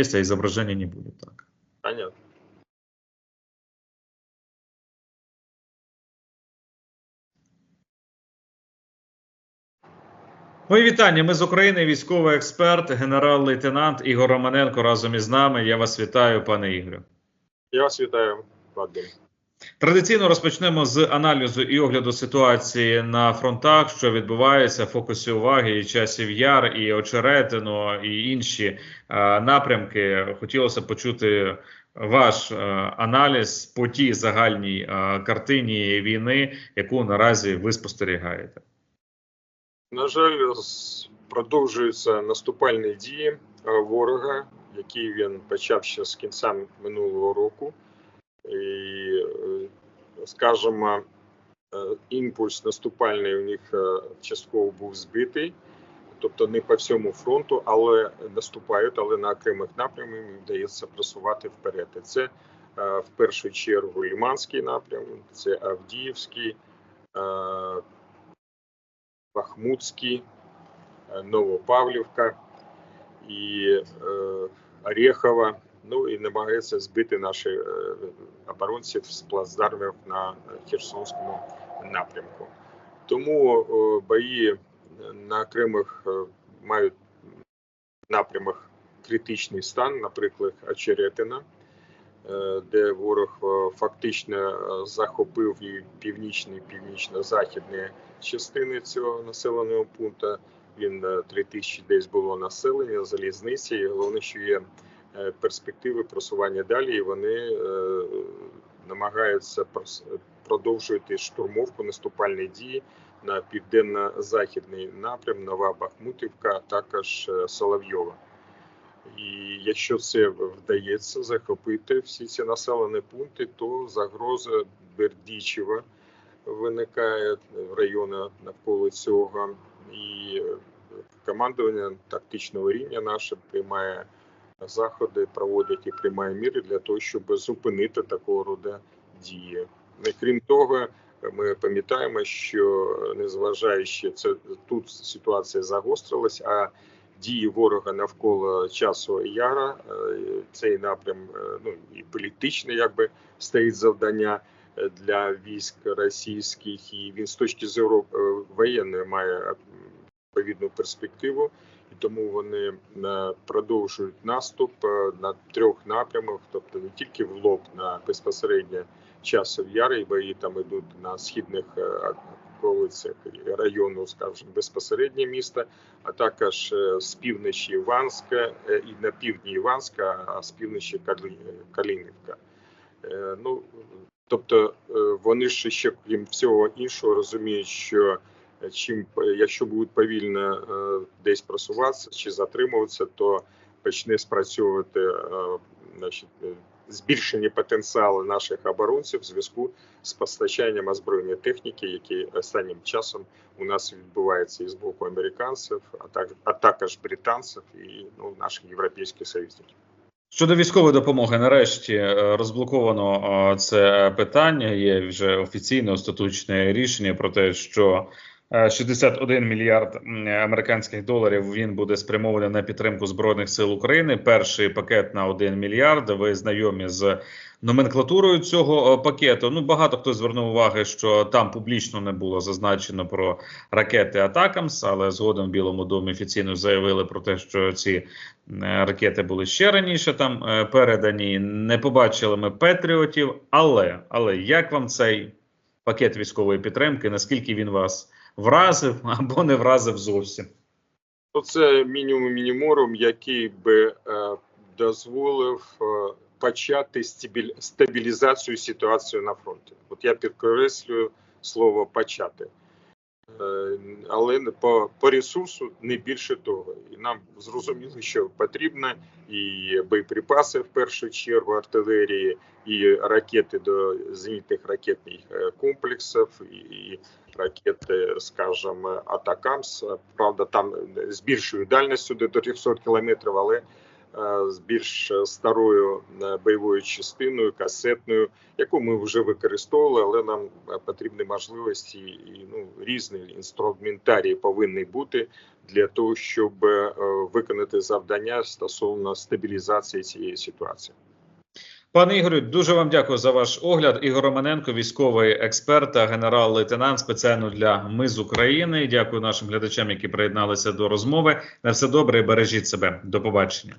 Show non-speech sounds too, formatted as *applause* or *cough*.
есть, а изображения не будет. Так. Понятно. Мої вітання. Ми з України. Військовий експерт, генерал-лейтенант Ігор Романенко разом із нами. Я вас вітаю, пане Ігорю. Я вас вітаю, Вадим. Традиційно розпочнемо з аналізу і огляду ситуації на фронтах, що відбувається, фокусі уваги і часів яр, і очеретино, і інші е, напрямки. Хотілося почути ваш е, аналіз по тій загальній е, картині війни, яку наразі ви спостерігаєте. На жаль, продовжуються наступальні дії е, ворога, які він почав ще з кінця минулого року. І, скажімо, е, імпульс наступальний у них е, частково був збитий, тобто не по всьому фронту, але наступають, але на окремих напрямах їм вдається просувати вперед. І це е, в першу чергу Ліманський напрям, це Авдіївський. Бахмутський, Новопавлівка і Орехова. Ну і намагається збити наші е, оборонців з плацдармів на Херсонському напрямку. Тому бої на окремих е, мають напрямах критичний стан, наприклад, Очеретина, е, де ворог фактично захопив і північні, і північно-західні частини цього населеного пункту. Він е, 3 тисячі десь було населення, залізниці. І головне, що є перспективи просування далі, і вони е, намагаються продовжувати штурмовку наступальні дії на південно-західний напрям, Нова Бахмутівка, а також е, Соловйова. І якщо це вдається захопити всі ці населені пункти, то загроза Бердічева виникає в районі навколо цього, і е, командування тактичного рівня наше приймає заходи, проводять і приймає міри для того, щоб зупинити такого роду дії. І крім того, ми пам'ятаємо, що незважаючи це тут ситуація загострилась, а дії ворога навколо часу яра е, цей напрям е, ну і політичний, якби стоїть завдання е, для військ російських, і він з точки зору воєнної має відповідну перспективу, і тому вони е, продовжують наступ е, на трьох напрямах, тобто не тільки в лоб на безпосередньо часов яри, і бої там йдуть на східних е, околицях району, скажімо, безпосередньо міста, а також з півночі Іванська і на півдні Іванська, а з півночі Калі- Калинівка. Е, Ну, тобто вони ж ще крім всього іншого розуміють, що чим е, якщо будуть повільно е, десь просуватися чи затримуватися, то почне спрацьовувати е, значить, збільшення потенціалу наших оборонців в зв'язку з постачанням озброєння техніки, які останнім часом у нас відбувається і з боку американців, а так а також британців і ну наших європейських союзників. Щодо військової допомоги, нарешті розблоковано це питання. Є вже офіційне остаточне рішення про те, що 61 мільярд американських доларів він буде спрямований на підтримку збройних сил України. Перший пакет на 1 мільярд. Ви знайомі з номенклатурою цього е, пакету. Ну багато хто звернув уваги, що там публічно не було зазначено про ракети Атакамс, але згодом в Білому домі офіційно заявили про те, що ці е, ракети були ще раніше там е, передані. Не побачили ми Петріотів. Але але як вам цей пакет військової підтримки? Наскільки він вас вразив *laughs* або не вразив зовсім? Ну, це мінімум мініморум, який би е, дозволив е, почати стабілізацію ситуації на фронті. От я підкреслюю слово почати. Е, але по, по ресурсу не більше того. І нам зрозуміло, що потрібно і боєприпаси в першу чергу, артилерії, і ракети до зенітних ракетних е, комплексів, і, ракети, скажімо, Атакамс. Правда, там з більшою дальністю до 300 кілометрів, але з більш старою е, бойовою частиною, касетною, яку ми вже використовували, але нам е, потрібні можливості і ну, різні інструментарії повинні бути для того, щоб е, виконати завдання стосовно стабілізації цієї ситуації. Пане Ігорю, дуже вам дякую за ваш огляд. Ігор Романенко, військовий експерт та генерал-лейтенант спеціально для ми з України. Дякую нашим глядачам, які приєдналися до розмови. На все добре і бережіть себе. До побачення.